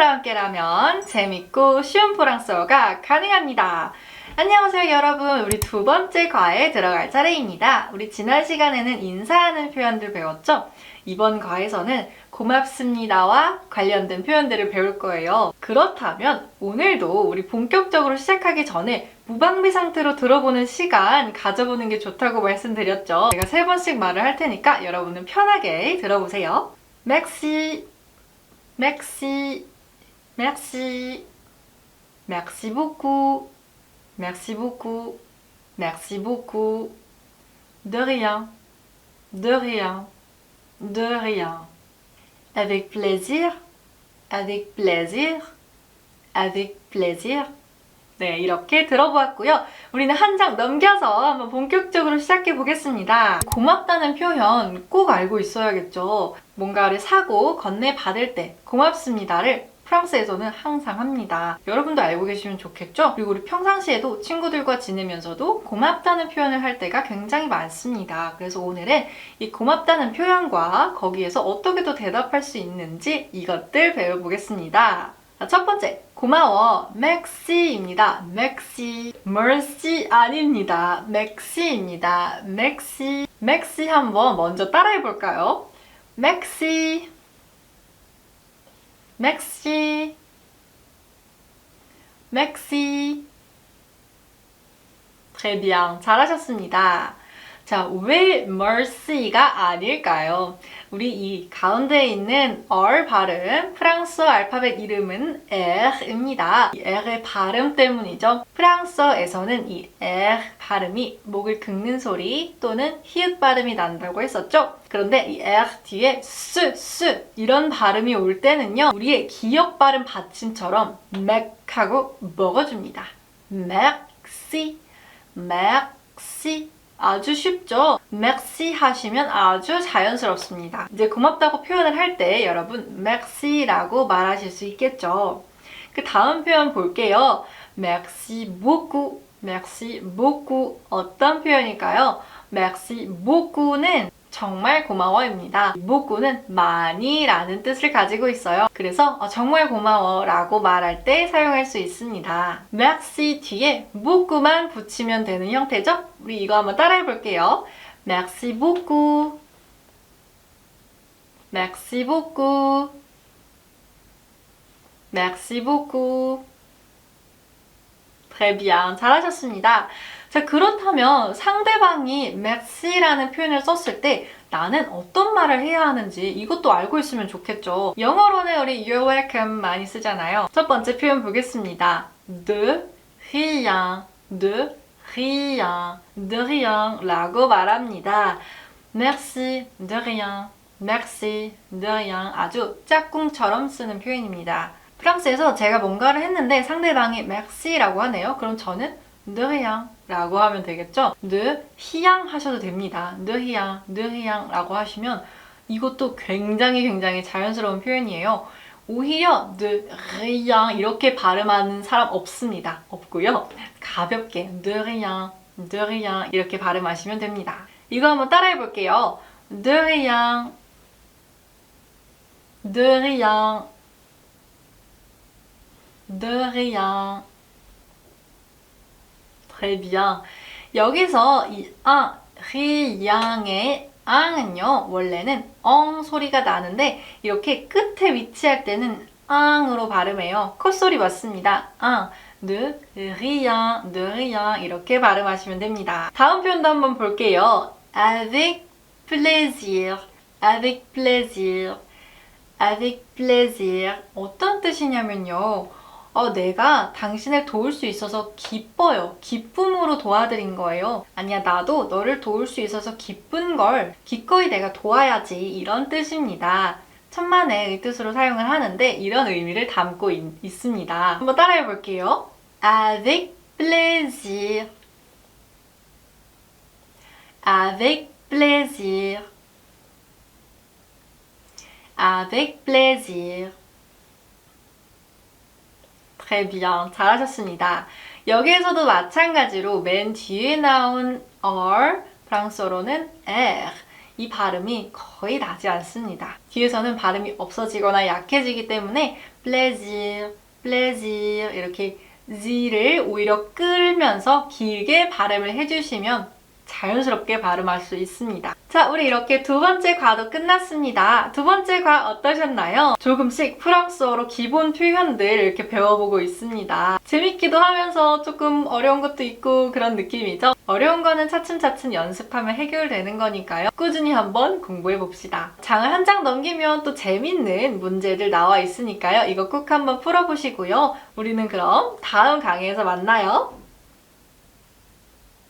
오늘도 함께라면 재밌고 쉬운 프랑스어가 가능합니다. 안녕하세요 여러분 우리 두 번째 과에 들어갈 차례입니다. 우리 지난 시간에는 인사하는 표현들 배웠죠? 이번 과에서는 고맙습니다와 관련된 표현들을 배울 거예요. 그렇다면 오늘도 우리 본격적으로 시작하기 전에 무방비 상태로 들어보는 시간 가져보는 게 좋다고 말씀드렸죠. 제가 세 번씩 말을 할 테니까 여러분은 편하게 들어보세요. 맥시, 맥시, 맥시, merci beaucoup, merci beaucoup, merci beaucoup, de rien, de rien, de rien. Avec plaisir, avec plaisir, avec plaisir. 네, 이렇게 들어보았고요. 우리는 한 장 넘겨서 한번 본격적으로 시작해 보겠습니다. 고맙다는 표현 꼭 알고 있어야겠죠. 뭔가를 사고 건네 받을 때 고맙습니다를 프랑스에서는 항상 합니다. 여러분도 알고 계시면 좋겠죠? 그리고 우리 평상시에도 친구들과 지내면서도 고맙다는 표현을 할 때가 굉장히 많습니다. 그래서 오늘은 이 고맙다는 표현과 거기에서 어떻게 또 대답할 수 있는지 이것들 배워보겠습니다. 자, 첫 번째, 고마워. 맥시입니다. 맥시. mercy 아닙니다. 맥시입니다. 맥시. 맥시 한번 먼저 따라해 볼까요? 맥시. 맥시. 맥시. Très bien. 잘하셨습니다. 자, 왜 mercy가 아닐까요? 우리 이 가운데에 있는 R 발음, 프랑스어 알파벳 이름은 R입니다. 이 R의 발음 때문이죠. 프랑스어에서는 이 R 발음이 목을 긁는 소리 또는 히읗 발음이 난다고 했었죠. 그런데 이 R 뒤에 S, S 이런 발음이 올 때는요. 우리의 기역 발음 받침처럼 맥 하고 먹어줍니다. 맥시, 맥시 아주 쉽죠? merci 하시면 아주 자연스럽습니다. 이제 고맙다고 표현을 할 때 여러분 merci라고 말하실 수 있겠죠. 그 다음 표현 볼게요. merci beaucoup, merci beaucoup 어떤 표현일까요? merci beaucoup는 정말 고마워입니다. beaucoup 는 많이 라는 뜻을 가지고 있어요. 그래서 어, 정말 고마워 라고 말할 때 사용할 수 있습니다. merci 뒤에 beaucoup만 붙이면 되는 형태죠? 우리 이거 한번 따라해 볼게요. merci beaucoup. merci beaucoup. merci beaucoup. Très bien. 잘하셨습니다. 자, 그렇다면 상대방이 merci,라는 표현을 썼을 때 나는 어떤 말을 해야 하는지 이것도 알고 있으면 좋겠죠. 영어로는 우리 you're welcome 많이 쓰잖아요. 첫 번째 표현 보겠습니다. de rien, de rien, de rien 라고 말합니다. merci, de rien, merci, de rien 아주 짝꿍처럼 쓰는 표현입니다. 프랑스에서 제가 뭔가를 했는데 상대방이 merci라고 하네요. 그럼 저는 rien 라고 하면 되겠죠? rien 하셔도 됩니다. de rien 라고 하시면 이것도 굉장히 굉장히 자연스러운 표현이에요. 오히려 rien 이렇게 발음하는 사람 없습니다. 없고요. 가볍게 de rien 이렇게 발음하시면 됩니다. 이거 한번 따라해 볼게요. de rien, de rien. Très bien. 여기서 이 아, 리양의 앙은요, 원래는 엉 소리가 나는데 이렇게 끝에 위치할 때는 앙으로 발음해요. 콧소리 맞습니다. 앙, de rien, de rien 이렇게 발음하시면 됩니다. 다음 표현도 한번 볼게요. avec plaisir, avec plaisir, avec plaisir 어떤 뜻이냐면요. 어, 내가 당신을 도울 수 있어서 기뻐요. 기쁨으로 도와드린 거예요. 아니야, 나도 너를 도울 수 있어서 기쁜 걸 기꺼이 내가 도와야지. 이런 뜻입니다. 천만의 뜻으로 사용을 하는데 이런 의미를 담고 있, 습니다 한번 따라해 볼게요. avec plaisir. avec plaisir. avec plaisir. Très bien. 잘하셨습니다. 여기에서도 마찬가지로 맨 뒤에 나온 R, 프랑스어로는 R. 이 발음이 거의 나지 않습니다. 뒤에서는 발음이 없어지거나 약해지기 때문에 plaisir, plaisir 이렇게 z를 오히려 끌면서 길게 발음을 해주시면 자연스럽게 발음할 수 있습니다. 자, 우리 이렇게 두 번째 과도 끝났습니다. 두 번째 과 어떠셨나요? 조금씩 프랑스어로 기본 표현들 이렇게 배워보고 있습니다. 재밌기도 하면서 조금 어려운 것도 있고 그런 느낌이죠? 어려운 거는 차츰차츰 연습하면 해결되는 거니까요. 꾸준히 한번 공부해 봅시다. 장을 한 장 넘기면 또 재밌는 문제들 나와 있으니까요. 이거 꼭 한번 풀어보시고요. 우리는 그럼 다음 강의에서 만나요.